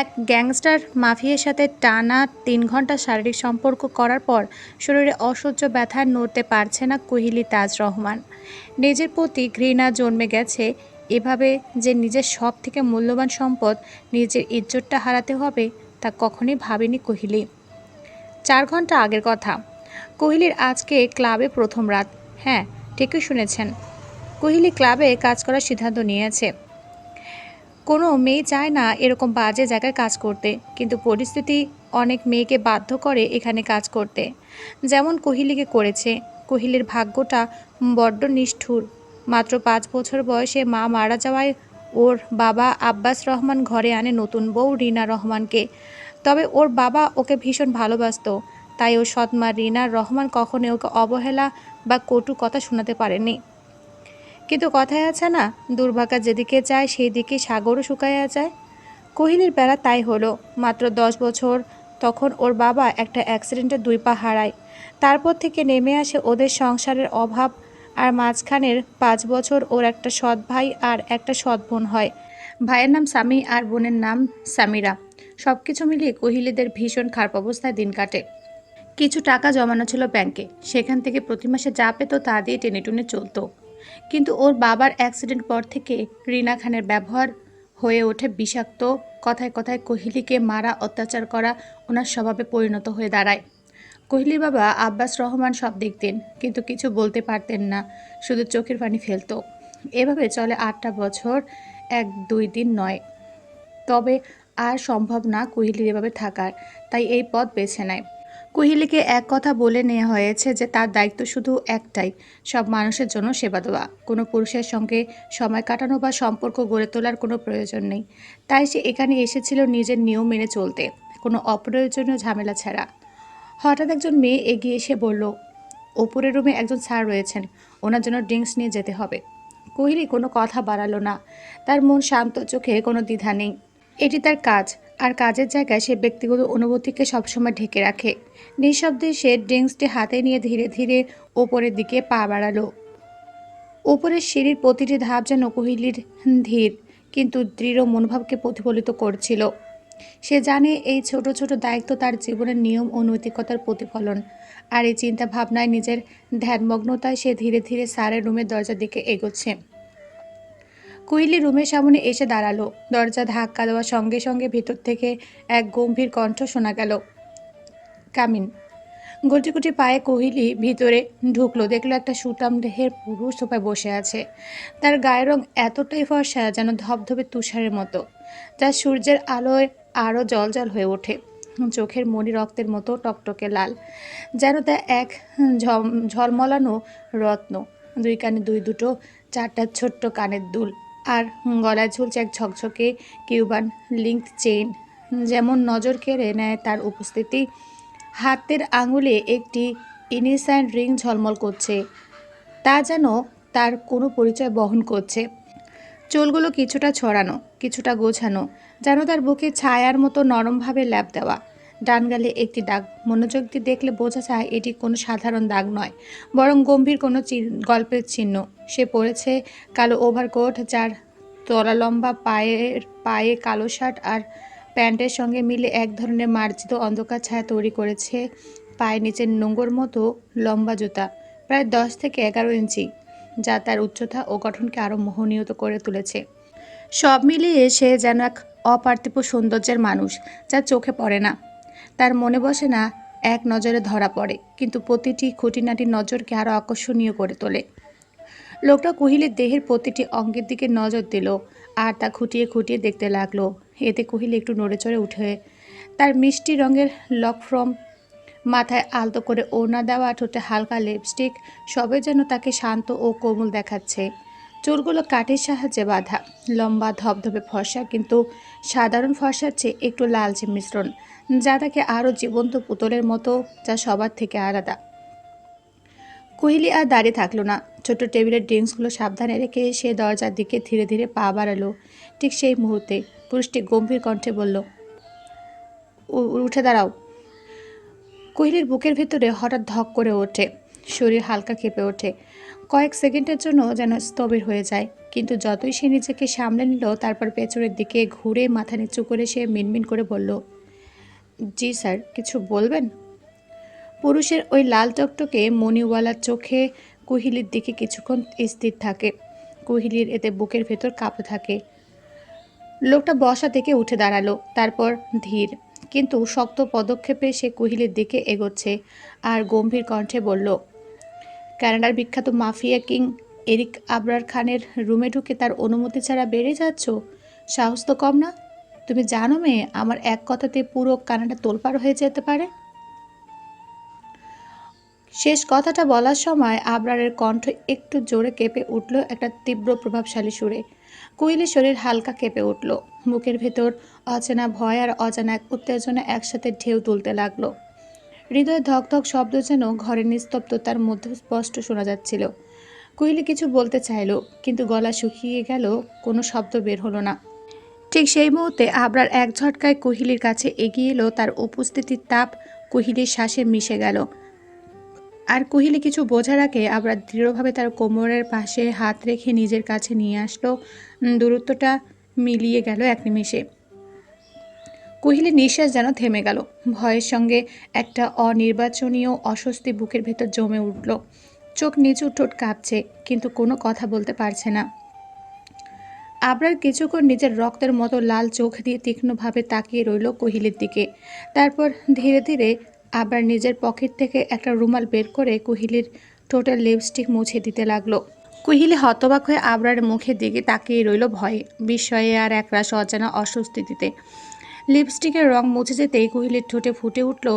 এক গ্যাংস্টার মাফিয়ার সাথে টানা তিন ঘণ্টা শারীরিক সম্পর্ক করার পর শরীরে অসহ্য ব্যথা নড়তে পারছে না কোহিলি তাজ রহমান। নিজের প্রতি ঘৃণা জন্মে গেছে। এভাবে যে নিজের সব থেকে মূল্যবান সম্পদ নিজের ইজ্জতটা হারাতে হবে, তা কখনোই ভাবেনি কোহলি। চার ঘণ্টা আগের কথা। কোহলির আজকে ক্লাবে প্রথম রাত। হ্যাঁ ঠিকই শুনেছেন। কোহলি ক্লাবে কাজ করার সিদ্ধান্ত নিয়েছে। কোনো মেয়ে চায় না এরকম বাজে জায়গায় কাজ করতে, কিন্তু পরিস্থিতি অনেক মেয়েকে বাধ্য করে এখানে কাজ করতে। যেমন কোহলিকে করেছে, কোহলির ভাগ্যটা বড্ড নিষ্ঠুর। মাত্র পাঁচ বছর বয়সে মা মারা যাওয়ায় ওর বাবা আব্বাস রহমান ঘরে আনে নতুন বউ রিনা রহমানকে। তবে ওর বাবা ওকে ভীষণ ভালোবাসতো, তাই ও সৎমা রিনা রহমান কখনো ওকে অবহেলা বা কটু কথা শোনাতে পারেনি। কিন্তু কথায় আছে না, দুর্ভাগা যেদিকে যায় সেই দিকে সাগরও শুকাইয়া যায়। কোহিলীর বেলা তাই হলো, মাত্র দশ বছর। তখন ওর বাবা একটা অ্যাক্সিডেন্টে দুই পা হারায়। তারপর থেকে নেমে আসে ওদের সংসারের অভাব আর মাঝখানের পাঁচ বছর ওর একটা সৎ ভাই আর একটা সৎ বোন হয়। ভাইয়ের নাম স্বামী আর বোনের নাম সামিরা সব কিছু মিলিয়ে কোহিলীদের ভীষণ খারাপ অবস্থায় দিন কাটে। কিছু টাকা জমানো ছিল ব্যাংকে। সেখান থেকে প্রতি মাসে যা পেত তা দিয়ে টেনে টুনে চলতো। কিন্তু ওর বাবার অ্যাক্সিডেন্ট পর থেকে রিনা খানের ব্যবহার হয়ে ওঠে বিষাক্ত। কথায় কথায় কোহলিকে মারা, অত্যাচার করা ওনার স্বভাবে পরিণত হয়ে দাঁড়ায়। কোহলির বাবা আব্বাস রহমান সব দেখতেন, কিন্তু কিছু বলতে পারতেন না, শুধু চোখের পানি ফেলতো। এভাবে চলে আটটা বছর, এক, দুই দিন, নয়। তবে আর সম্ভব না কোহলির এভাবে থাকার, তাই এই পথ বেছে নেয়। কোহলিকে এক কথা বলে নেওয়া হয়েছে যে তার দায়িত্ব শুধু একটাই, সব মানুষের জন্য সেবা দেওয়া। কোনো পুরুষের সঙ্গে সময় কাটানো বা সম্পর্ক গড়ে তোলার কোনো প্রয়োজন নেই। তাই সে এখানে এসেছিল নিজের নিয়ম মেনে চলতে, কোনো অপ্রয়োজনীয় ঝামেলা ছাড়া। হঠাৎ একজন মেয়ে এগিয়ে এসে বলল, ওপরের রুমে একজন স্যার রয়েছেন, ওনার জন্য ড্রিঙ্কস নিয়ে যেতে হবে। কোহলি কোনো কথা বাড়ালো না। তার মন শান্ত, চোখে কোনো দ্বিধা নেই। এটি তার কাজ আর কাজের জায়গায় সে ব্যক্তিগত অনুভূতিকে সবসময় ঢেকে রাখে। নিঃশব্দে সে ড্রিঙ্কসটি হাতে নিয়ে ধীরে ধীরে ওপরের দিকে পা বাড়ালো। ওপরের সিঁড়ির প্রতিটি ধাপ যেন কোহলির ধীর কিন্তু দৃঢ় মনোভাবকে প্রতিফলিত করছিল। সে জানে এই ছোট ছোট দায়িত্ব তার জীবনের নিয়ম ও নৈতিকতার প্রতিফলন। আর এই চিন্তা ভাবনায় নিজের ধ্যানমগ্নতায় সে ধীরে ধীরে স্যারের রুমের দরজার দিকে এগোচ্ছে। কুইলি রুমের সামনে এসে দাঁড়াল। দরজা ধাক্কা দেওয়ার সঙ্গে সঙ্গে ভিতর থেকে এক গম্ভীর কণ্ঠ শোনা গেল। কামিন। গুটি গুটি পায়ে কোহিলি ভিতরে ঢুকলো। দেখল একটা সুতাম দেহের পুরুষ সোফায় বসে আছে। তার গায়ের রং এতটাই ফর্সা যেন ধবধবে তুষারের মতো, যা সূর্যের আলোয় আরও জল হয়ে ওঠে। চোখের মণি রক্তের মতো টকটকে লাল, যেন তা এক ঝলমলানো রত্ন। দুই কানে দুই দুটো, চারটা ছোট্ট কানের দুল। আর গলায় ঝুলছে এক ঝকঝকে কিউবান লিঙ্ক চেইন। যেমন নজর কেড়ে নেয় তার উপস্থিতি। হাতের আঙুলে একটি ইনিসাইন রিং ঝলমল করছে। তা যেন তার কোনো পরিচয় বহন করছে। চুলগুলো কিছুটা ছড়ানো, কিছুটা গোছানো, যেন তার বুকে ছায়ার মতো নরমভাবে ল্যাপ দেওয়া। ডান গালে একটি দাগ। মনোযোগ দিয়ে দেখলে বোঝা যায় এটি কোনো সাধারণ দাগ নয়, বরং গম্ভীর কোনো গল্পের চিহ্ন। সে পরেছে কালো ওভারকোট, যার তলা লম্বা পায়ের, পায়ে কালো শার্ট আর প্যান্টের সঙ্গে মিলে এক ধরনের মার্জিত অন্ধকার ছায়া তৈরি করেছে পায়ের নিচের নোংর মতো লম্বা জুতা, প্রায় দশ থেকে এগারো ইঞ্চি, যা তার উচ্চতা ও গঠনকে আরও মোহনীয়ত করে তুলেছে। সব মিলিয়ে সে যেন এক অপার্থিব সৌন্দর্যের মানুষ, যা চোখে পড়ে না। তার মনে বসে না, এক নজরে ধরা পড়ে। কিন্তু প্রতিটি খুঁটিনাটি নজরকে আরও আকর্ষণীয় করে তোলে। লোকটা কোহিলের দেহের প্রতিটি অঙ্গের দিকে নজর দিল আর তা খুঁটিয়ে খুঁটিয়ে দেখতে লাগল। এতে কোহিল একটু নড়ে চড়ে উঠে। তার মিষ্টি রঙের লক ফ্রম মাথায় আলতো করে ওড়না দেওয়া ঠোঁটে হালকা লিপস্টিক, সবে যেন তাকে শান্ত ও কোমল দেখাচ্ছে। চুলগুলো কাঠের সাহায্যে বাঁধা। লম্বা ধবধবে ফর্সা কিন্তু সাধারণ ফর্সার চেয়ে একটু লালচে মিশ্রণ, যা তাকে আরও জীবন্ত পুতলের মতো, যা সবার থেকে আলাদা। কোহলি আর দাঁড়িয়ে থাকল না। ছোট টেবিলের ড্রিঙ্কসগুলো সাবধানে রেখে সে দরজার দিকে ধীরে ধীরে পা বাড়ালো। ঠিক সেই মুহূর্তে পুরুষটি গম্ভীর কণ্ঠে বলল, "উ- উঠে দাঁড়াও। কোহলির বুকের ভেতরে হঠাৎ ধক করে ওঠে। শরীর হালকা কেঁপে ওঠে। কয়েক সেকেন্ডের জন্য যেন স্থবির হয়ে যায়। কিন্তু যতই সে নিজেকে সামলে নিল, তারপর পেছনের দিকে ঘুরে মাথা নিচু করে সে মিনমিন করে বলল, জি স্যার, কিছু বলবেন? পুরুষের ওই লাল টকটকে মণিওয়ালার চোখে কুহিলির দিকে কিছুক্ষণ স্থির থাকে। কুহিলির এতে বুকের ভেতর কাঁপতে থাকে। লোকটা বসা থেকে উঠে দাঁড়াল, তারপর ধীর। কিন্তু শক্ত পদক্ষেপে সে কুহিলির দিকে এগোচ্ছে আর গম্ভীর কণ্ঠে বলল কানাডার বিখ্যাত মাফিয়া কিং এরিক আবরার খানের রুমে ঢুকে তার অনুমতি ছাড়া বেড়ে যাচ্ছ? সাহস তো কম না। তুমি জানো মেয়ে, আমার এক কথাতে পুরো কানাডা তোলপাড় হয়ে যেতে পারে। শেষ কথাটা বলার সময় আবরারের কণ্ঠ একটু জোরে কেঁপে উঠল একটা তীব্র প্রভাবশালী সুরে। কুইলি শরীর হালকা কেঁপে উঠল। মুখের ভেতর অচেনা ভয় আর অজানা এক উত্তেজনা একসাথে ঢেউ তুলতে লাগল। হৃদয়ে ধকধক শব্দ যেন ঘরের নিস্তব্ধতার মধ্যে স্পষ্ট শোনা যাচ্ছিল। কুইলি কিছু বলতে চাইলো, কিন্তু গলা শুকিয়ে গেল, কোনো শব্দ বের হলো না। ঠিক সেই মুহূর্তে আবরার এক ঝটকায় কোহিলির কাছে এগিয়ে এলো, তার উপস্থিতির তাপ কোহিলির শ্বাসে মিশে গেল। আর কোহিলি কিছু বোঝার আগে আবরার দৃঢ়ভাবে তার কোমরের পাশে হাত রেখে নিজের কাছে নিয়ে আসলো। দূরত্বটা মিলিয়ে গেল এক নিমিষে। কোহিলির নিঃশ্বাস যেন থেমে গেল। ভয়ের সঙ্গে একটা অনির্বাচনীয় অস্বস্তি বুকের ভেতর জমে উঠল। চোখ নিচু ঠোঁট কাঁপছে, কিন্তু কোনো কথা বলতে পারছে না। আবরার কিছুক্ষণ নিজের রক্তের মতো লাল চোখ দিয়ে তীক্ষ্ণভাবে তাকিয়ে রইল কোহিলির দিকে। তারপর ধীরে ধীরে আবার নিজের পকেট থেকে একটা রুমাল বের করে কোহিলির টোটাল লিপস্টিক মুছে দিতে লাগল। কুহিলি হতবাক হয়ে আবরার মুখের দিকে তাকিয়ে রইল ভয়ে, বিস্ময়ে আর একরাশ অজানা অস্বস্তিতে লিপস্টিকের রং মুছে যেতেই কুহিলির ঠোঁটে ফুটে উঠল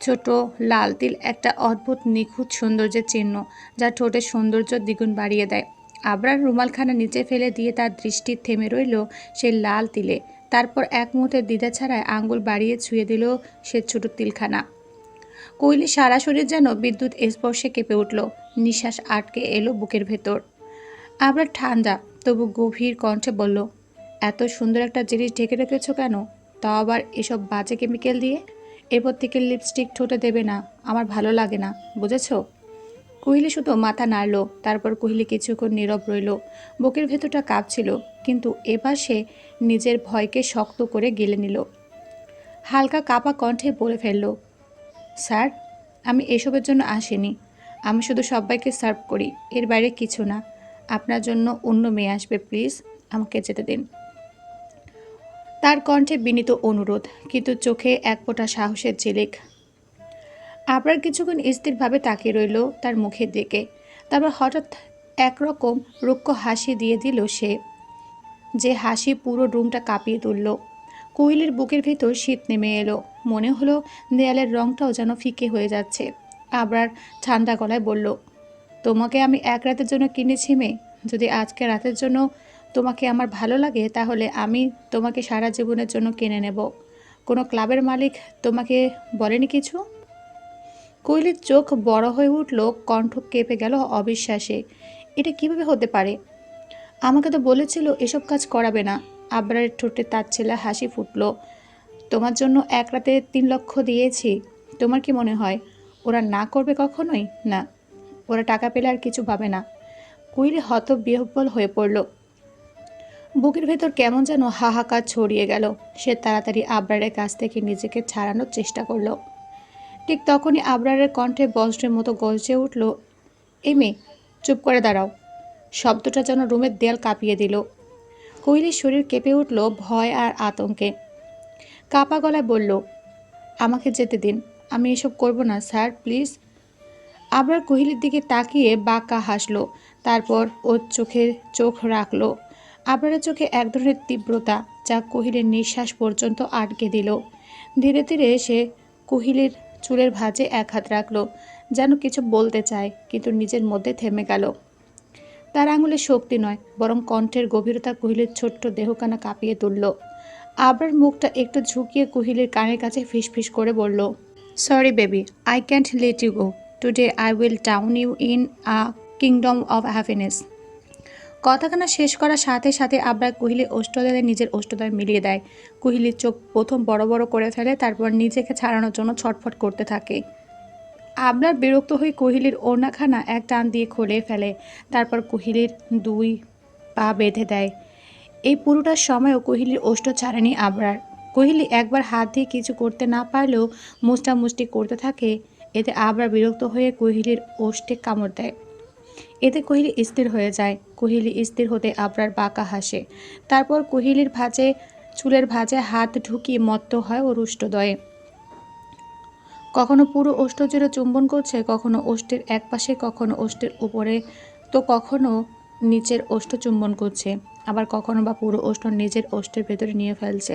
ছোট লাল তিল, একটা অদ্ভুত নিখুঁত সৌন্দর্যের চিহ্ন যা ঠোঁটের সৌন্দর্য দ্বিগুণ বাড়িয়ে দেয়। আবরার রুমালখানা নিচে ফেলে দিয়ে তার দৃষ্টি থেমে রইল সেই লাল তিলে। তারপর এক মুহূর্তে দ্বিধা ছাড়ায় আঙ্গুল বাড়িয়ে ছুঁয়ে দিল সে ছোট তিলখানা। কৈলি সারা শরীর যেন বিদ্যুৎ স্পর্শে কেঁপে উঠল। নিঃশ্বাস আটকে এলো বুকের ভেতর। আবার ঠান্ডা, তবু গভীর কণ্ঠে বলল, এত সুন্দর একটা জিনিস ঢেকে রেখেছ কেন? তাও আবার এসব বাজে কেমিক্যাল দিয়ে? এরপর থেকে লিপস্টিক ঠোঁটে দেবে না, আমার ভালো লাগে না, বুঝেছ? কুহিলি শুধু মাথা নাড়ল, তারপর কুহিলি কিছুক্ষণ নীরব রইল। বুকের ভেতরটা কাঁপছিল, কিন্তু এবার সে নিজের ভয়কে শক্ত করে গেলে নিল। হালকা কাপা কণ্ঠে বলে ফেলল, স্যার, আমি এসবের জন্য আসিনি। আমি শুধু সবাইকে সার্ভ করি, এর বাইরে কিছু না। আপনার জন্য অন্য মেয়ে আসবে, প্লিজ। আমাকে যেতে দিন। তার কণ্ঠে বিনীত অনুরোধ, কিন্তু চোখে এক ফোঁটা সাহসের ঝিলিক। আবার কিছুক্ষণ স্থিরভাবে তাকিয়ে রইল তার মুখের দিকে। তারপর হঠাৎ একরকম রুক্ষ হাসি দিয়ে দিল সে, যে হাসি পুরো রুমটা কাঁপিয়ে তুলল। কোয়েলের বুকের ভেতর শীত নেমে এলো। মনে হলো দেয়ালের রংটাও যেন ফিকে হয়ে যাচ্ছে। আবার ঠান্ডা গলায় বলল, তোমাকে আমি এক রাতের জন্য কিনেছি মেয়ে। যদি আজকে রাতের জন্য তোমাকে আমার ভালো লাগে, তাহলে আমি তোমাকে সারা জীবনের জন্য কিনে নেব। কোনো ক্লাবের মালিক তোমাকে বলেনি কিছু? কৈলির চোখ বড় হয়ে উঠল, কণ্ঠ কেঁপে গেল অবিশ্বাসে। এটা কীভাবে হতে পারে? আমাকে তো বলেছিল, এসব কাজ করাবে না। আবরারের ঠোঁটে তার ছেলে হাসি ফুটলো। তোমার জন্য এক রাতে তিন লক্ষ দিয়েছি। তোমার কি মনে হয়, ওরা না করবে কখনোই? না, ওরা টাকা পেলে আর কিছু পাবে না। কুইলি হত বিহ্বল হয়ে পড়ল। বুকের ভেতর কেমন যেন হাহাকার ছড়িয়ে গেল। সে তাড়াতাড়ি আবরারের কাছ থেকে নিজেকে ছাড়ানোর চেষ্টা করল। ঠিক তখনই আবরারের কণ্ঠে বজ্রের মতো গর্জে উঠল, এই মেয়ে, চুপ করে দাঁড়াও। শব্দটা যেন রুমের দেয়াল কাঁপিয়ে দিল। কৈলির শরীর কেঁপে উঠল ভয় আর আতঙ্কে। কাপা গলায় বলল, আমাকে যেতে দিন, আমি এসব করব না, স্যার, প্লিজ। আবার কোহিলির দিকে তাকিয়ে বাঁকা হাসলো, তারপর ওর চোখে চোখ রাখল। আবরারের চোখে এক ধরনের তীব্রতা যা কোহিলের নিঃশ্বাস পর্যন্ত আটকে দিল। ধীরে ধীরে সে কোহিলের চুলের ভাঁজে এক হাত রাখল, যেন কিছু বলতে চায়, কিন্তু নিজের মধ্যে থেমে গেল। তার আঙুলে শক্তি নয়, বরং কণ্ঠের গভীরতা কোহিলের ছোট্ট দেহকানা কাঁপিয়ে তুলল। আবরার মুখটা একটু ঝুঁকিয়ে কোহিলের কানের কাছে ফিসফিস করে বলল sorry baby I can't let you go today I will town you in a kingdom of happiness কথাখানা শেষ করার সাথে সাথে আবরার কোহিলি অষ্টদয়ে নিজের অষ্টদয় মিলিয়ে দেয়। কোহিলির চোখ প্রথম বড় বড় করে ফেলে, তারপর নিজেকে ছাড়ানোর জন্য ছটফট করতে থাকে। আবরার বিরক্ত হয়ে কোহিলির ওড়নাখানা এক টান দিয়ে খুলে ফেলে, তারপর কোহিলির দুই পা বেঁধে দেয়। এই পুরোটার সময়ও কোহিলির ওষ্ঠ ছাড়েনি আবরার। কোহিলি একবার হাত দিয়ে কিছু করতে না পারলেও মুষ্টামুষ্টি করতে থাকে, এতে আবরার বিরক্ত হয়ে কোহিলির ওষ্ঠে কামড় দেয়। এতে কোহিলি স্থির হয়ে যায়। কোহিলি স্থির হতে আবরার বাঁকা হাসে। তারপর কোহিলির ভাঁজে, চুলের ভাঁজে হাত ঢুকিয়ে মত্ত হয় ও রুষ্টদয়ে কখনো পুরো ওষ্ঠ জুড়ে চুম্বন করছে, কখনো ওষ্ঠের এক পাশে কখনো ওষ্ঠের উপরে, তো কখনো নিচের ওষ্ঠ চুম্বন করছে। আবার কখনো বা পুরো ওষ্ঠ নিজের ওষ্ঠের ভেতরে নিয়ে ফেলছে।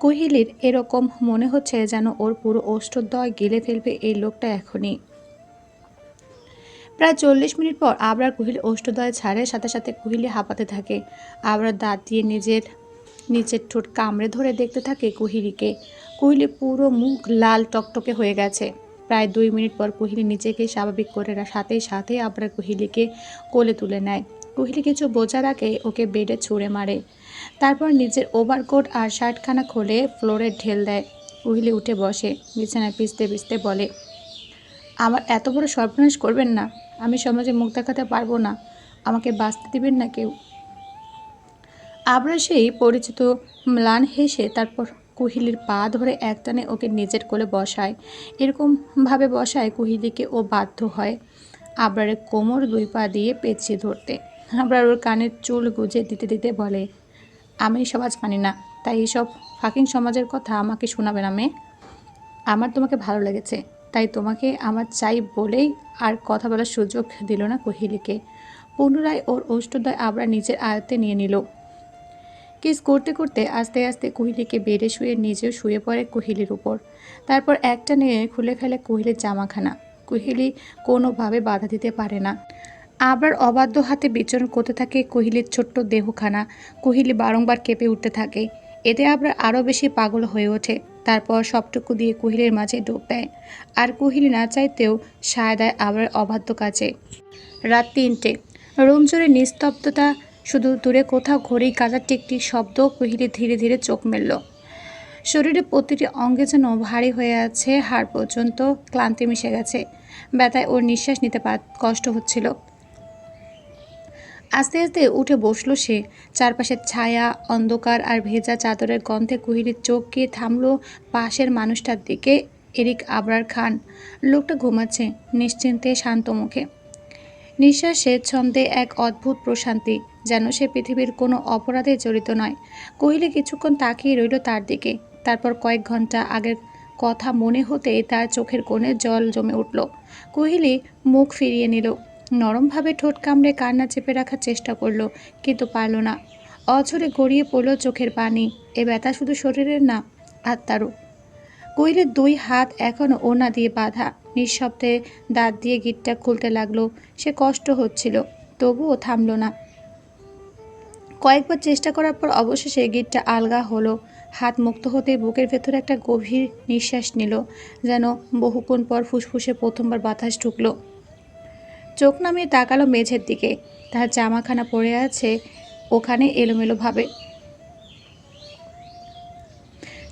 কোহিলির এরকম মনে হচ্ছে যেন ওর পুরো ওষ্ঠদ্বয় গিলে ফেলবে এই লোকটা এখনই। প্রায় চল্লিশ মিনিট পর আবরার কোহিলি ওষ্ঠদয় ছাড়ে, সাথে সাথে কুহিলি হাঁপাতে থাকে। আবরার দাঁত দিয়ে নিজের নিচের ঠোঁট কামড়ে ধরে দেখতে থাকে কুহিলিকে। কুহিলি পুরো মুখ লাল টকটকে হয়ে গেছে। প্রায় দুই মিনিট পর কুহিলি নিজেকে স্বাভাবিক করে সাথে সাথে আবরার কোহিলিকে কোলে তুলে নেয়। কুহিলি কিছু বোঝার আগে ওকে বেডে ছুঁড়ে মারে। তারপর নিজের ওভারকোট আর শার্টখানা খুলে ফ্লোরে ঢেল দেয়। কোহিলি উঠে বসে, বিছানায় পিছতে পিছতে বলে আমার এত বড় সর্বনাশ করবেন না। আমি সমাজে মুখ দেখাতে পারব না। আমাকে বাঁচতে দেবেন না কেউ। আবরা সেই পরিচিত ম্লান হেসে তারপর কুহিলির পা ধরে একটানে ওকে নিজের কোলে বসায়। এরকম ভাবে বসায় কুহিলিকে ও বাধ্য হয় আবরারের কোমর দুই পা দিয়ে পেঁচিয়ে ধরতে। আবরার ওর কানের চুল গুজে দিতে দিতে বলে, আমি সমাজ মানি না, তাই এইসব ফাকিং সমাজের কথা আমাকে শোনাবে না মেয়ে। আমার তোমাকে ভালো লেগেছে। তাই তোমাকে আমার চাই বলেই আর কথা বলার সুযোগ দিল না কোহিলিকে। পুনরায় ওর ওষ্ঠদয় আবরা নিজের আয়ত্তে নিয়ে নিল। কিস করতে করতে আস্তে আস্তে কোহিলিকে বেডে শুয়ে নিজেও শুয়ে পড়ে কোহিলির উপর। তারপর একটা নিয়ে খুলে ফেলে কোহিলির জামাখানা। কোহিলি কোনোভাবে বাধা দিতে পারে না। আবার অবাধ্য হাতে বিচরণ করতে থাকে কোহিলির ছোট্ট দেহখানা। কোহিলি বারংবার কেঁপে উঠতে থাকে। এতে আবার আরও বেশি পাগল হয়ে ওঠে। তারপর সবটুকু দিয়ে কোহিলির মাঝে ডোব দেয়। আর কোহিলি না চাইতেও সায় দেয় আবার অবাধ্য কাজে। রাত তিনটে। রুম নিস্তব্ধতা, শুধু দূরে কোথাও ঘড়ি কাজার টিকটিক শব্দ কোহিলি ধীরে ধীরে চোখ মেলল। শরীরে প্রতিটি অঙ্গে যেন ভারী হয়ে আছে, হাড় পর্যন্ত ক্লান্তি মিশে গেছে। ব্যথায় ওর নিঃশ্বাস নিতে কষ্ট হচ্ছিল। আস্তে আস্তে উঠে বসল সে। চারপাশের ছায়া, অন্ধকার আর ভেজা চাদরের গন্ধে কুহিলির চোখ গিয়ে থামলো পাশের মানুষটার দিকে, এরিক আবরার খান। লোকটা ঘুমাচ্ছে, নিশ্চিন্তে শান্ত মুখে। নিঃশ্বাসের ছন্দে এক অদ্ভুত প্রশান্তি, যেন সে পৃথিবীর কোনো অপরাধে জড়িত নয়। কোহিলি কিছুক্ষণ তাকিয়ে রইল তার দিকে। তারপর কয়েক ঘণ্টা আগের কথা মনে হতেই তার চোখের কোণে জল জমে উঠল। কোহিলি মুখ ফিরিয়ে নিল। নরমভাবে ঠোঁট কামড়ে কান্না চেপে রাখার চেষ্টা করল, কিন্তু পারল না। অঝরে গড়িয়ে পড়ল চোখের পানি। এ ব্যথা শুধু শরীরের না, আত্মারও। কোহিলের দুই হাত এখনও ওনা দিয়ে বাঁধা। নিঃশব্দে দাঁত দিয়ে গিটটা খুলতে লাগল। সে কষ্ট হচ্ছিল, তবুও থামলো না। কয়েকবার চেষ্টা করার পর অবশেষে গিটটা আলগা হলো। হাত মুক্ত হতে বুকের ভেতরে একটা গভীর নিঃশ্বাস নিল, যেন বহুক্ষণ পর ফুসফুসে প্রথমবার বাতাস ঢুকলো। চোখ নামিয়ে তাকালো মেঝের দিকে। তার জামাখানা পড়ে আছে, ওখানে এলোমেলোভাবে।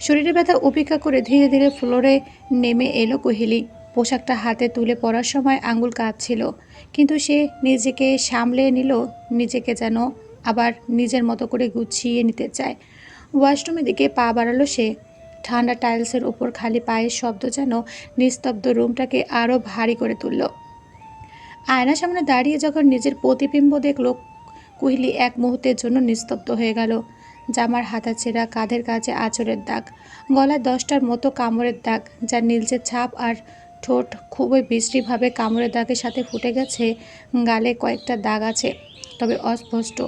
শরীরে ব্যথা উপেক্ষা করে ধীরে ধীরে ফ্লোরে নেমে এলো কোহিলি। পোশাকটা হাতে তুলে পরার সময় আঙুল কাঁপছিল, কিন্তু সে নিজেকে সামলে নিল, নিজেকে যেন আবার নিজের মতো করে গুছিয়ে নিতে চায়। ওয়াশরুমের দিকে পা বাড়ালো সে। ঠান্ডা টাইলসের উপর খালি পায়ের শব্দ যেন নিস্তব্ধ রুমটাকে আরও ভারী করে তুলল। আয়নার সামনে দাঁড়িয়ে যখন নিজের প্রতিবিম্ব দেখল কুহিলি এক মুহূর্তের জন্য নিস্তব্ধ হয়ে গেল। জামার হাতা ছেঁড়া কাঁধের কাছে আঁচড়ের দাগ, গলায় দশটার মতো কামড়ের দাগ, যার নীলচে ছাপ আর ঠোঁট খুবই বিশ্রীভাবে কামড়ের দাগের সাথে ফুটে গেছে, গালে কয়েকটা দাগ আছে, তবে অস্পষ্ট।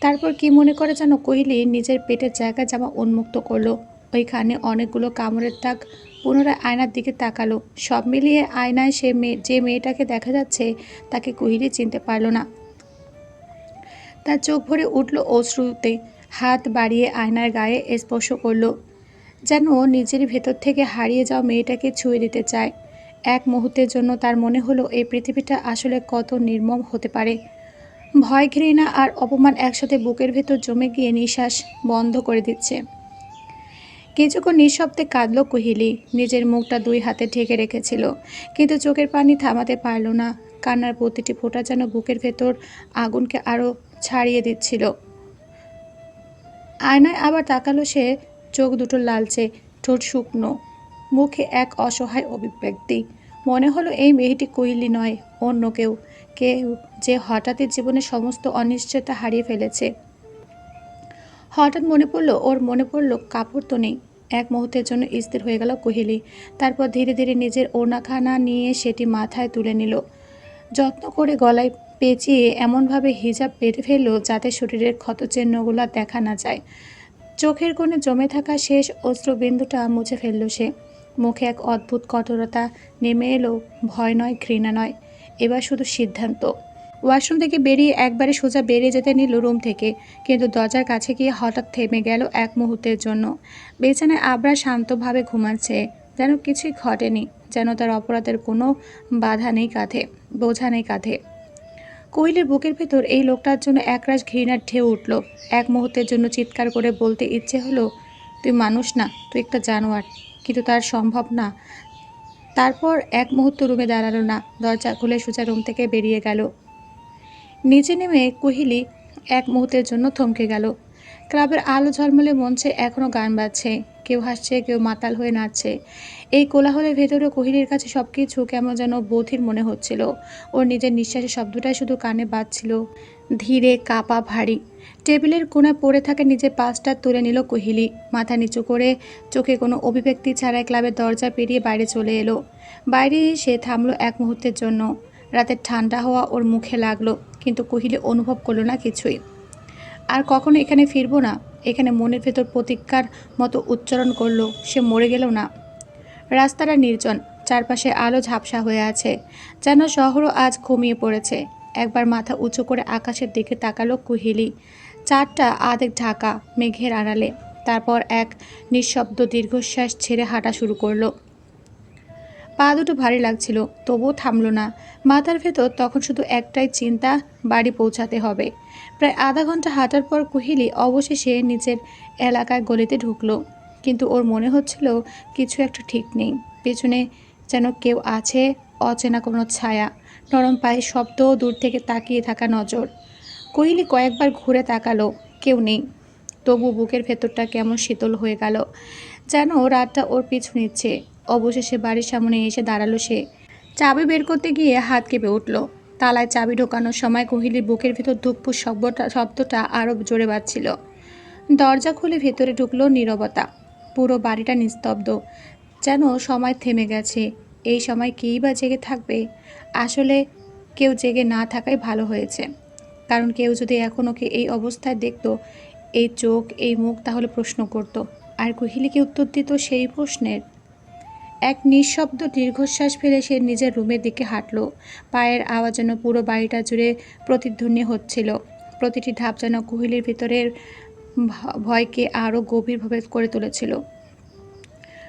তারপর কি মনে করে যেন কোহলি নিজের পেটের জায়গায় জামা উন্মুক্ত করল, ওইখানে অনেকগুলো কামড়ের দাগ পুনরায় আয়নার দিকে তাকালো। সব মিলিয়ে আয়নায় সে মেয়ে যে মেয়েটাকে দেখা যাচ্ছে, তাকে কোহিলি চিনতে পারল না। তার চোখ ভরে উঠল অশ্রুতে। হাত বাড়িয়ে আয়নার গায়ে স্পর্শ করল। যেন নিজের ভেতর থেকে হারিয়ে যাওয়া মেয়েটাকে ছুঁয়ে দিতে চায়। এক মুহূর্তের জন্য তার মনে হলো, এই পৃথিবীটা আসলে কত নির্মম হতে পারে। ভয় ঘৃণা আর অপমান একসাথে বুকের ভেতর জমে গিয়ে নিঃশ্বাস বন্ধ করে দিচ্ছে। কিছুক্ষণ নিঃশব্দে কাঁদল কোহিলি। নিজের মুখটা দুই হাতে ঢেকে রেখেছিল, কিন্তু চোখের পানি থামাতে পারল না। কান্নার প্রতিটি ফোঁটা যেন বুকের ভেতর আগুনকে আরও ছাড়িয়ে দিচ্ছিল। আয়নায় আবার তাকালো সে চোখ দুটো লালচে, ঠোঁট শুকনো, মুখে এক অসহায় অভিব্যক্তি। মনে হলো এই মেয়েটি কৈলি নয়, অন্য কেউ। কেউ যে হঠাৎই জীবনে সমস্ত অনিশ্চয়তা হারিয়ে ফেলেছে। হঠাৎ মনে পড়ল, ওর মনে পড়ল কাপড় তো নেই। এক মুহূর্তের জন্য স্থির হয়ে গেল কোহেলি। তারপর ধীরে ধীরে নিজের ওনাখানা নিয়ে সেটি মাথায় তুলে নিল। যত্ন করে গলায় পেঁচিয়ে এমনভাবে হিজাব পেতে ফেলল যাতে শরীরের ক্ষতচিহ্নগুলো দেখা না যায়। চোখের কোণে জমে থাকা শেষ অস্ত্রবিন্দুটা মুছে ফেলল সে। মুখে এক অদ্ভুত কঠোরতা নেমে এলো, ভয় নয়, ঘৃণা নয়। এবার শুধু সিদ্ধান্ত। ওয়াশরুম থেকে বেরিয়ে একবারে সোজা বেরিয়ে যেতে নিল রুম থেকে, কিন্তু দরজার কাছে গিয়ে হঠাৎ থেমে গেল এক মুহূর্তের জন্য। বেচানায় আবরা শান্তভাবে ঘুমাচ্ছে, যেন কিছুই ঘটেনি, যেন তার অপরাধের কোনো বাধা নেই কাঁধে, বোঝা নেই কাঁধে। কোয়েলের বুকের ভেতর এই লোকটার জন্য একরাশ ঘৃণার ঢেউ উঠল। এক মুহূর্তের জন্য চিৎকার করে বলতে ইচ্ছে হলো, তুই মানুষ না, তুই একটা জানোয়ার, কিন্তু তার সম্ভব না। তারপর এক মুহূর্ত রুমে দাঁড়াল না, দরজা খুলে সোজা রুম থেকে বেরিয়ে গেল। নিচে নেমে কুহিলি এক মুহূর্তের জন্য থমকে গেল। ক্লাবের আলো ঝলমলে মঞ্চে এখনও গান বাজছে। কেউ হাসছে, কেউ মাতাল হয়ে নাচছে। এই কোলাহলের ভেতরে কোহিলির কাছে সব কিছু কেমন যেন বধির মনে হচ্ছিল। ওর নিজের নিঃশ্বাসের শব্দটাই শুধু কানে বাজছিল। ধীরে কাপা ভারী। টেবিলের কোণায় পড়ে থাকা নিজের পাশটা তুলে নিল কোহিলি। মাথা নিচু করে চোখে কোনো অভিব্যক্তি ছাড়াই ক্লাবের দরজা পেরিয়ে বাইরে চলে এলো। বাইরে এসে থামলো এক মুহূর্তের জন্য। রাতের ঠান্ডা হওয়া ওর মুখে লাগল, কিন্তু কোহিলি, অনুভব করল না কিছুই। আর কখনো এখানে ফিরবো না। এখানে মনের ভেতর প্রতিজ্ঞার মতো উচ্চারণ করল, সে মরে গেল না। রাস্তাটা নির্জন, চারপাশে আলো ঝাপসা হয়ে আছে। যেন শহরও আজ ঘুমিয়ে পড়েছে। একবার মাথা উঁচু করে আকাশের দিকে তাকালো কুহিলি। চারটা আধেক ঢাকা, মেঘের আড়ালে। তারপর এক নিঃশব্দ দীর্ঘশ্বাস ছেড়ে হাঁটা শুরু করল। পা দুটো ভারী লাগছিল, তবুও থামলো না। মাথার ভেতর তখন শুধু একটাই চিন্তা, বাড়ি পৌঁছাতে হবে। প্রায় আধা ঘণ্টা হাঁটার পর কুহিলি অবশেষে নিজের এলাকায় গলিতে ঢুকলো। কিন্তু ওর মনে হচ্ছিল কিছু একটা ঠিক নেই। পেছনে যেন কেউ আছে, অচেনা কোনো ছায়া, নরম পায়ে শব্দ দূর থেকে তাকিয়ে থাকা নজর। কোহিলি কয়েকবার ঘুরে তাকালো, কেউ নেই। তবু বুকের ভেতরটা কেমন শীতল হয়ে গেল, যেন রাতটা ওর পিছু নিচ্ছে। অবশেষে বাড়ির সামনে এসে দাঁড়াল সে। চাবি বের করতে গিয়ে হাত কেঁপে উঠল। তালায় চাবি ঢোকানোর সময় কোহিলির বুকের ভেতর ধুকপুর শব্দটা শব্দটা আরও জোরে বাজছিল। দরজা খুলে ভেতরে ঢুকলো নীরবতা। পুরো বাড়িটা নিস্তব্ধ। যেন সময় থেমে গেছে। এই সময় কেই বা জেগে থাকবে? আসলে কেউ জেগে না থাকাই ভালো হয়েছে। কারণ কেউ যদি এখন ওকে এই অবস্থায় দেখত, এই চোখ, এই মুখ তাহলে প্রশ্ন করত। আর কোহিলিকে উত্তর দিত সেই প্রশ্নের। এক নিঃশব্দ দীর্ঘশ্বাস ফেলে সে নিজের রুমের দিকে হাঁটলো। পায়ের আওয়াজ যেন পুরো বাড়িটা জুড়ে প্রতিধ্বনি হচ্ছিল। প্রতিটি ধাপ যেন কোহিলির ভিতরের ভয়কে আরও গভীরভাবে করে তুলেছিল।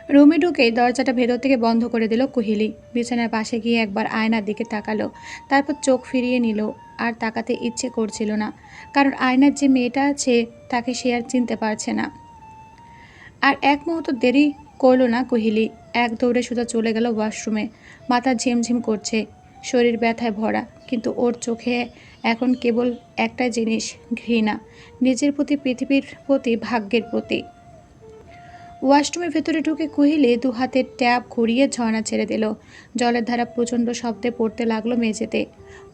রুমে ঢুকে দরজাটা ভেতর থেকে বন্ধ করে দিল কোহিলি। বিছানার পাশে গিয়ে একবার আয়নার দিকে তাকালো। তারপর চোখ ফিরিয়ে নিল। আর তাকাতে ইচ্ছে করছিল না। কারণ আয়নার যে মেয়েটা আছে, তাকে সে আর চিনতে পারছে না। আর এক মুহূর্ত দেরি করল না কোহিলি। এক দৌড়ে সোজা চলে গেল ওয়াশরুমে। মাথা ঝিমঝিম করছে, শরীর ব্যথায় ভরা, কিন্তু ওর চোখে এখন কেবল একটা জিনিস, ঘৃণা, নিজের প্রতি, পৃথিবীর প্রতি, ভাগ্যের প্রতি। ওয়াশরুমের ভেতরে ঢুকে কুহিলে দু হাতের ট্যাপ ঘুরিয়ে ঝর্ণা ছেড়ে দিল। জলের ধারা প্রচণ্ড শব্দে পড়তে লাগল মেঝেতে।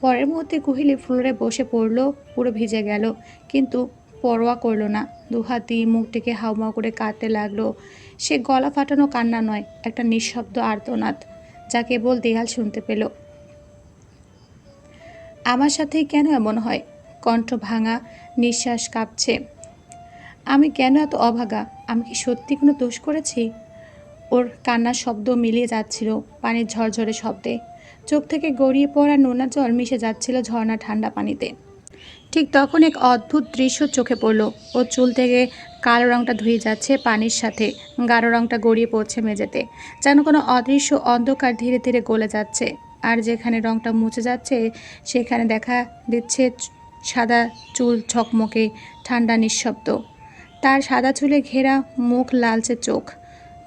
পরের মুহূর্তে কুহিলি ফ্লোরে বসে পড়ল, পুরো ভিজে গেল, কিন্তু পরোয়া করল না। দু হাত দিয়ে মুখটিকে হাউমাউ করে কাঁদতে লাগল। সে গলা ফাটানো কান্না নয়, একটা নিঃশব্দ আর্তনাদ, যা কেবল দেয়াল শুনতে পেল। আমার সাথেই কেন এমন হয়? কণ্ঠ ভাঙা, নিঃশ্বাস কাঁপছে। আমি কেন এত অভাগা? আমি কি সত্যি কোনো দোষ করেছি? ওর কান্নার শব্দ মিলিয়ে যাচ্ছিল পানির ঝরঝরে শব্দে। চোখ থেকে গড়িয়ে পড়া নোনা জল মিশে যাচ্ছিল ঝর্ণা ঠান্ডা পানিতে। ঠিক তখন এক অদ্ভুত দৃশ্য চোখে পড়ল। ওর চুল থেকে কালো রঙটা ধুয়ে যাচ্ছে পানির সাথে। গাঢ় রঙটা গড়িয়ে পড়ছে মেঝেতে। যেন কোনো অদৃশ্য অন্ধকার ধীরে ধীরে গলে যাচ্ছে। আর যেখানে রঙটা মুছে যাচ্ছে, সেখানে দেখা দিচ্ছে সাদা চুল ঝকমকে ঠান্ডা নিঃশব্দ। তার সাদা চুলে ঘেরা মুখ লালচে চোখ।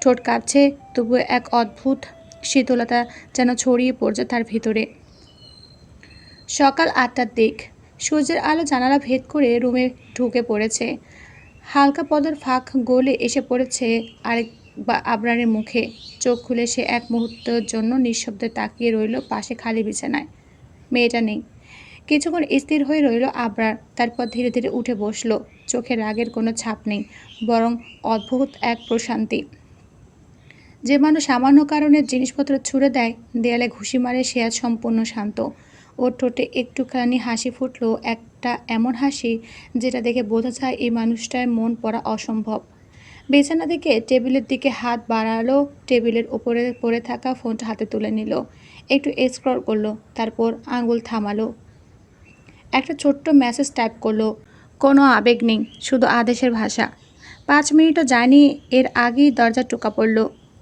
ঠোঁট কাঁপছে তবু এক অদ্ভুত শীতলতা যেন ছড়িয়ে পড়ছে তার ভিতরে। সকাল আটটার দিক। সূর্যের আলো জানালা ভেদ করে রুমে ঢুকে পড়েছে। হালকা পদের ফাঁক গলে এসে পড়েছে আরেক বা আবরারের মুখে। চোখ খুলে সে এক মুহূর্তের জন্য নিঃশব্দে তাকিয়ে রইল পাশে খালি বিছানায়। মেয়েটা নেই। কিছুক্ষণ স্থির হয়ে রইল আবরার, তারপর ধীরে ধীরে উঠে বসল। চোখে রাগের কোনো ছাপ নেই, বরং অদ্ভুত এক প্রশান্তি। যে মানুষ সামান্য কারণে জিনিসপত্র ছুড়ে দেয়, দেয়ালে ঘুষি মারে, সে আজ সম্পূর্ণ শান্ত। ওর ঠোঁটে একটুখানি হাসি ফুটলো একটা এমন হাসি যেটা দেখে বোঝা যায় এই মানুষটায় মন পড়া অসম্ভব। বিছানা থেকে টেবিলের দিকে হাত বাড়ালো, টেবিলের উপরে পড়ে থাকা ফোনটা হাতে তুলে নিল। একটু স্ক্রল করল, তারপর আঙুল থামালো। একটা ছোট্ট মেসেজ টাইপ করল, কোনো আবেগ নেই, শুধু আদেশের ভাষা। পাঁচ মিনিটও যায়নি, এর আগেই দরজা টোকা পড়ল।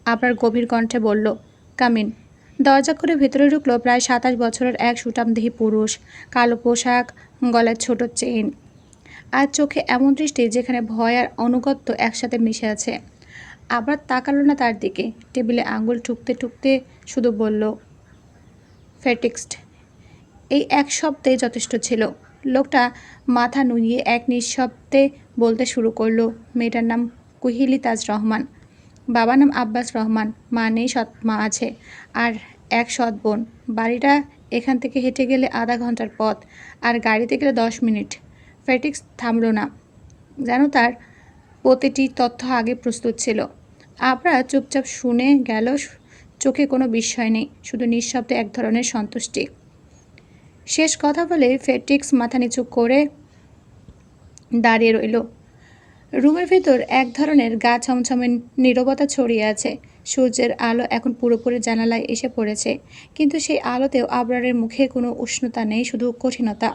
আবার গভীর কণ্ঠে বলল, কামিন। দরজা করে ভেতরে ঢুকলো প্রায় সাতাশ বছরের এক সুটামদেহী পুরুষ, কালো পোশাক, গলায় ছোট চেইন আর চোখে এমন দৃষ্টি যেখানে ভয় আর অনুগত্য একসাথে মিশে আছে। আবার তাকালো না তার দিকে। টেবিলে আঙুল ঠুকতে ঠুকতে শুধু বলল, ফেটিক্সড। এই এক শব্দে যথেষ্ট ছিল। লোকটা মাথা নুইয়ে এক নিঃশব্দে বলতে শুরু করল, মেয়েটার নাম কুহিলি তাজ রহমান। বাবা নাম আব্বাস রহমান, মা নেই, সৎ মা আছে। আর এক সৎ বোন। বাড়িটা এখান থেকে হেঁটে গেলে আধা ঘণ্টার পথ, আর গাড়িতে গেলে দশ মিনিট। ফেটিক্স থামল না। যেন তার প্রতিটি তথ্য আগে প্রস্তুত ছিল। আমরা চুপচাপ শুনে গেল, চোখে কোনো বিস্ময় নেই, শুধু নিঃশব্দে এক ধরনের সন্তুষ্টি। শেষ কথা বলে ফেটিক্স মাথা নিচু করে দাঁড়িয়ে রইল। রুমের ভেতর এক ধরনের গা ছমছমে নীরবতা ছড়িয়ে আছে। সূর্যের আলো এখন পুরোপুরি জানালায় এসে পড়েছে, কিন্তু সেই আলোতেও আবরারের মুখে কোনো উষ্ণতা নেই, শুধু কঠিনতা।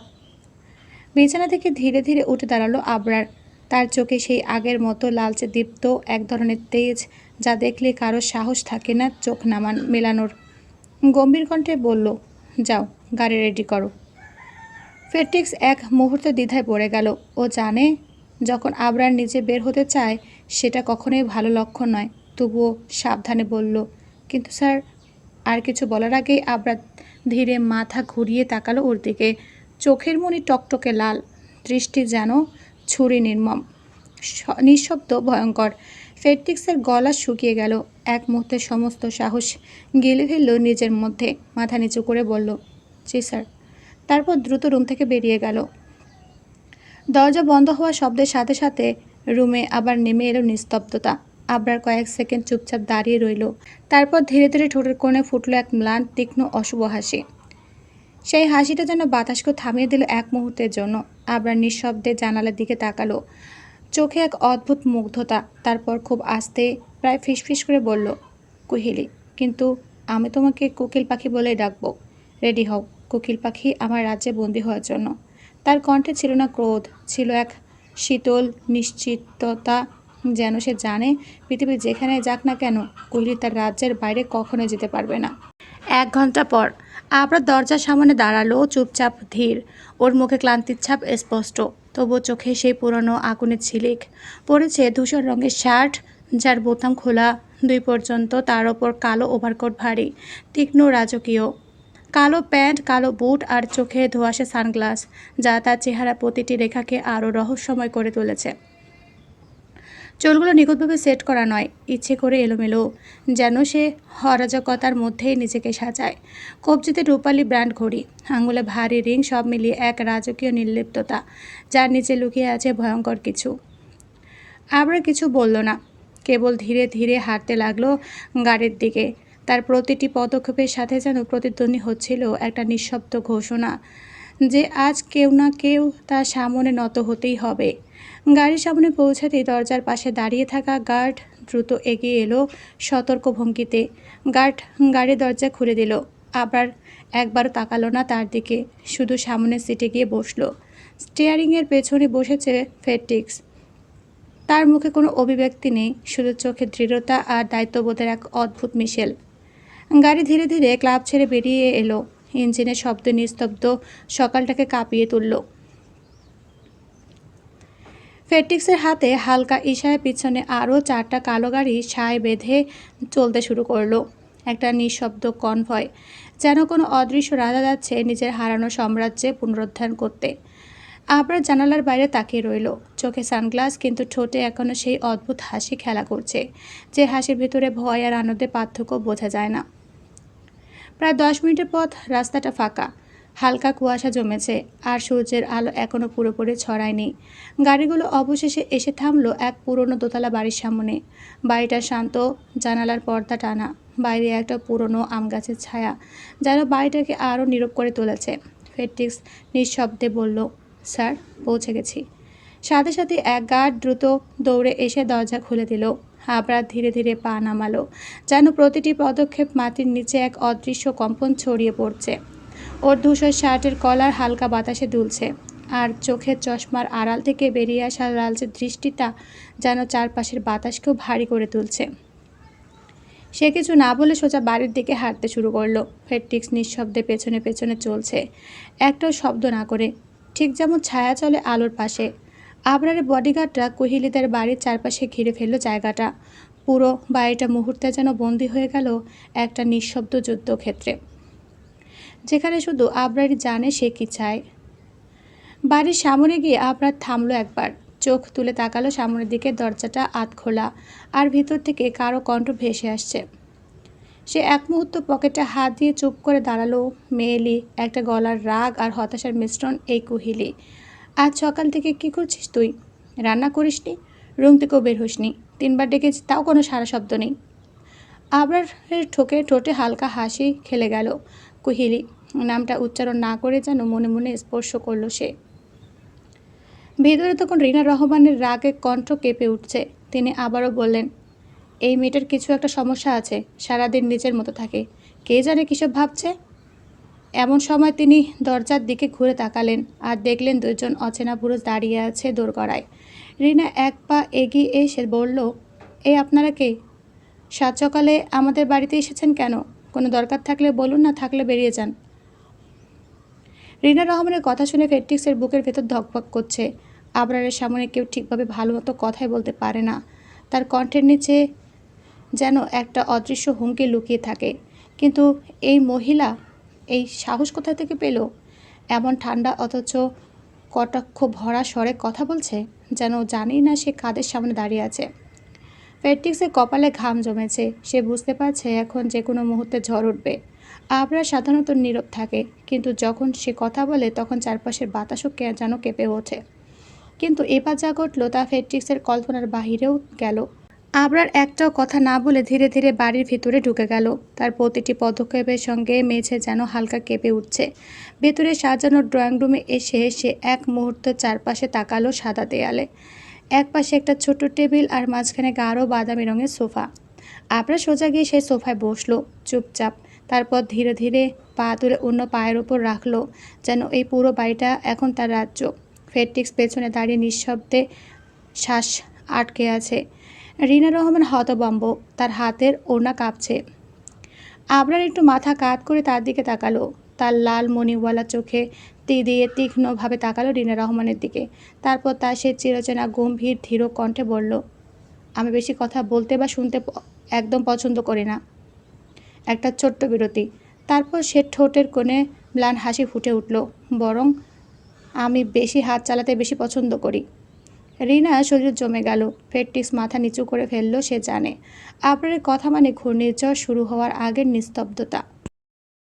বিছানা থেকে ধীরে ধীরে উঠে দাঁড়াল আবরার। তার চোখে সেই আগের মতো লালচে দীপ্ত, এক ধরনের তেজ, যা দেখলে কারও সাহস থাকে না চোখ নামান মেলানোর। গম্ভীর কণ্ঠে বলল, যাও, গাড়ি রেডি করো। ফেটিক্স এক মুহূর্তে দ্বিধায় পড়ে গেল। ও জানে যখন আবরার নিজে বের হতে চায়, সেটা কখনোই ভালো লক্ষণ নয়। তবুও সাবধানে বলল, কিন্তু স্যার, আর কিছু বলার আগেই আবরার ধীরে মাথা ঘুরিয়ে তাকালো ওর দিকে। চোখের মনি টকটকে লাল, দৃষ্টি যেন ছুরি নির্মম নিঃশব্দ ভয়ঙ্কর। ফেটিক্সের গলা শুকিয়ে গেল। এক মুহূর্তে সমস্ত সাহস গেলে ফেলল নিজের মধ্যে। মাথা নিচু করে বলল, জি স্যার। তারপর দ্রুত রুম থেকে বেরিয়ে গেল। দরজা বন্ধ হওয়া শব্দের সাথে সাথে রুমে আবার নেমে এলো নিস্তব্ধতা। আবরার কয়েক সেকেন্ড চুপচাপ দাঁড়িয়ে রইল। তারপর ধীরে ধীরে ঠোঁটের কোণে ফুটলো এক ম্লান, তীক্ষ্ণ, অশুভ হাসি। সেই হাসিটা যেন বাতাসকে থামিয়ে দিল এক মুহূর্তের জন্য। আবরার নিঃশব্দে জানালার দিকে তাকালো। চোখে এক অদ্ভুত মুগ্ধতা, তারপর খুব আস্তে প্রায় ফিসফিস করে বলল, কুহিলি, কিন্তু আমি তোমাকে কোকিল পাখি বলে ডাকবো। রেডি হও, কোকিল পাখি আমার রাজ্যে বন্দি হওয়ার জন্য। তার কণ্ঠে ছিল না ক্রোধ, ছিল এক শীতল নিশ্চিততা যেন সে জানে পৃথিবীর যেখানে যাক না কেন কোহলি তার রাজ্যের বাইরে কখনো যেতে পারবে না। এক ঘণ্টা পর আবরা দরজার সামনে দাঁড়াল চুপচাপ ধীর। ওর মুখে ক্লান্তির ছাপ স্পষ্ট, তবুও চোখে সেই পুরনো আগুনের ছিলিক। পড়েছে ধূসর রঙের শার্ট, যার বোতাম খোলা, দুই পর্যন্ত তার ওপর কালো ওভারকোট ভারী, তীক্ষ্ণ রাজকীয়। কালো প্যান্ট, কালো বুট আর চোখে ধোয়াশে সানগ্লাস, যা তার চেহারা প্রতিটি রেখাকে আরও রহস্যময় করে তুলেছে। চুলগুলো নিখুঁতভাবে সেট করা নয়, ইচ্ছে করে এলোমেলো, যেন সে হরাজকতার মধ্যেই নিজেকে সাজায়। কবজিতে রূপালি ব্র্যান্ড ঘড়ি, আঙুলে ভারী রিং সব মিলিয়ে এক রাজকীয় নির্লিপ্ততা, যার নিচে লুকিয়ে আছে ভয়ঙ্কর কিছু। আবার কিছু বলল না, কেবল ধীরে ধীরে হাঁটতে লাগল গাড়ির দিকে। তার প্রতিটি পদক্ষেপের সাথে যেন প্রতিদ্বন্দ্বী হচ্ছিল একটা নিঃশব্দ ঘোষণা যে আজ কেউ না কেউ তার সামনে নত হতেই হবে। গাড়ির সামনে পৌঁছাতেই দরজার পাশে দাঁড়িয়ে থাকা গার্ড দ্রুত এগিয়ে এলো সতর্ক ভঙ্গিতে গার্ড গাড়ির দরজা খুলে দিল। আবার একবারও তাকালো না তার দিকে। শুধু সামনের সিটে গিয়ে বসল। স্টিয়ারিংয়ের পেছনে বসেছে ফেটিক্স তার মুখে কোনো অভিব্যক্তি নেই। শুধু চোখে দৃঢ়তা আর দায়িত্ববোধের এক অদ্ভুত মিশেল। গাড়ি ধীরে ধীরে ক্লাব ছেড়ে বেরিয়ে এলো। ইঞ্জিনের শব্দ নিস্তব্ধ সকালটাকে কাঁপিয়ে তুলল। ফেটিক্সের হাতে হালকা ইশায় পিছনে আরও চারটা কালো গাড়ি ছায় বেঁধে চলতে শুরু করল। একটা নিঃশব্দ কনভয়, যেন কোনো অদৃশ্য রাজা যাচ্ছে নিজের হারানো সাম্রাজ্যে পুনরুদ্ধার করতে। আবরার জানালার বাইরে তাকিয়ে রইল। চোখে সানগ্লাস, কিন্তু ঠোঁটে এখনও সেই অদ্ভুত হাসি খেলা করছে, যে হাসির ভিতরে ভয় আর আনন্দের পার্থক্য বোঝা যায় না। প্রায় দশ মিনিটের পথ রাস্তাটা ফাঁকা। হালকা কুয়াশা জমেছে, আর সূর্যের আলো এখনও পুরোপুরি ছড়ায়নি। গাড়িগুলো অবশেষে এসে থামলো এক পুরনো দোতলা বাড়ির সামনে। বাড়িটা শান্ত, জানালার পর্দা টানা, বাইরে একটা পুরনো আম গাছের ছায়া, যেন বাড়িটাকে আরও নীরব করে তুলেছে। ফেট্রিক্স নিঃশব্দে বলল, স্যার, পৌঁছে গেছি। সাথে সাথে এক গার্ড দ্রুত দৌড়ে এসে দরজা খুলে দিল। হাবড়া ধীরে ধীরে পা নামালো, যেন প্রতিটি পদক্ষেপ মাটির নিচে এক অদৃশ্য কম্পন ছড়িয়ে পড়ছে। ওর ধূসর শার্টের কলার হালকা বাতাসে দুলছে, আর চোখের চশমার আড়াল থেকে বেরিয়ে আসা লালচে দৃষ্টিটা যেন চারপাশের বাতাসকেও ভারী করে তুলছে। সে কিছু না বলে সোজা বাড়ির দিকে হাঁটতে শুরু করল। ফেট্রিক্স নিঃশব্দে পেছনে পেছনে চলছে। একটাও শব্দ না করে, ঠিক যেমন ছায়া চলে আলোর পাশে আবরারের বডিগার্ডরা কোহিলিদের বাড়ির চারপাশে ঘিরে ফেলল জায়গাটা। পুরো বাড়িটা মুহূর্তে যেন বন্দী হয়ে গেল একটা নিঃশব্দ যুদ্ধক্ষেত্রে। যেখানে শুধু আবরারই জানে সে কি চায়। বাড়ির সামনে গিয়ে আবরার থামলো একবার। চোখ তুলে তাকালো সামনের দিকে, দরজাটা আধ খোলা, আর ভিতর থেকে কারও কণ্ঠ ভেসে আসছে। সে এক মুহূর্ত পকেটে হাত দিয়ে চুপ করে দাঁড়াল। মেয়েলি, একটা গলার রাগ আর হতাশার মিশ্রণ এই কুহিলি। আজ সকাল থেকে কি করছিস তুই? রান্না করিসনি? রুম থেকেও বের হোসনি। তিনবার ডেকেছি, তাও কোনো সারা শব্দ নেই। আবরার ঠোকে ঠোঁটে হালকা হাসি খেলে গেল কুহিলি। নামটা উচ্চারণ না করে যেন মনে মনে স্পর্শ করল সে। ভেতরে তখন রিনা রহমানের রাগে কণ্ঠ কেঁপে উঠছে। তিনি আবারও বললেন, এই মেয়েটার কিছু একটা সমস্যা আছে, সারাদিন নিজের মতো থাকে। কে জানে কিসব ভাবছে? এমন সময় তিনি দরজার দিকে ঘুরে তাকালেন আর দেখলেন দুজন অচেনা পুরুষ দাঁড়িয়ে আছে দোরগড়ায় রিনা এক পা এগিয়ে এসে বলল এই আপনারা কে? সাত সকালে আমাদের বাড়িতে এসেছেন কেন? কোনো দরকার থাকলে বলুন না, থাকলে বেরিয়ে যান। রিনা রহমানের কথা শুনে ফেট্রিক্সের বুকের ভেতর ধকভক করছে। আবরারের সামনে কেউ ঠিকভাবে ভালো মতো কথাই বলতে পারে না। তার কণ্ঠের নিচে যেন একটা অদৃশ্য হুমকি লুকিয়ে থাকে। কিন্তু এই মহিলা এই সাহস কোথা থেকে পেল? এমন ঠান্ডা অথচ কটাক্ষ ভরা স্বরে কথা বলছে যেন জানেই না সে কাদের সামনে দাঁড়িয়ে আছে। ফেট্রিক্সের কপালে ঘাম জমেছে। সে বুঝতে পারছে এখন যে কোনো মুহূর্তে ঝড় উঠবে। আবরা সাধারণত নীরব থাকে, কিন্তু যখন সে কথা বলে তখন চারপাশের বাতাসও যেন কেঁপে ওঠে। কিন্তু এবার যা ঘটলো তা ফেট্রিক্সের কল্পনার বাহিরেও গেল। আবরার একটাও কথা না বলে ধীরে ধীরে বাড়ির ভিতরে ঢুকে গেল। তার প্রতিটি পদক্ষেপের সঙ্গে মেঝে যেন হালকা কেঁপে উঠছে। ভেতরে সাজানো ড্রয়িং রুমে এসে সে এক মুহূর্ত চারপাশে তাকালো সাদা দেয়ালে। এক পাশে একটা ছোট টেবিল আর মাঝখানে গাঢ় বাদামি রঙের সোফা। আবরা সোজা গিয়ে সেই সোফায় বসল, চুপচাপ। তারপর ধীরে ধীরে পা তুলে অন্য পায়ের ওপর রাখল, যেন এই পুরো বাড়িটা এখন তার রাজ্য। ফেট্রিক্স পেছনে দাঁড়িয়ে নিঃশব্দে শ্বাস আটকে আছে। রিনা রহমান হতবম্ব তার হাতের ওড়না কাঁপছে। আবরার একটু মাথা কাত করে তার দিকে তাকালো। তার লাল মণিওয়ালা চোখে তি দিয়ে তীক্ষ্ণভাবে তাকালো রিনা রহমানের দিকে। তারপর তার সে চিরচেনা, গম্ভীর, ধীর কণ্ঠে বলল, আমি বেশি কথা বলতে বা শুনতে একদম পছন্দ করি না। একটা ছোট্ট বিরতি। তারপর সে ঠোঁটের কোণে ম্লান হাসি ফুটে উঠল, বরং আমি বেশি হাত চালাতে বেশি পছন্দ করি। রিনা শরীর জমে গেল। ফেটটিস মাথা নিচু করে ফেলল, সে জানে। আপনার কথা মানে ঘূর্ণিঝড় শুরু হওয়ার আগের নিস্তব্ধতা।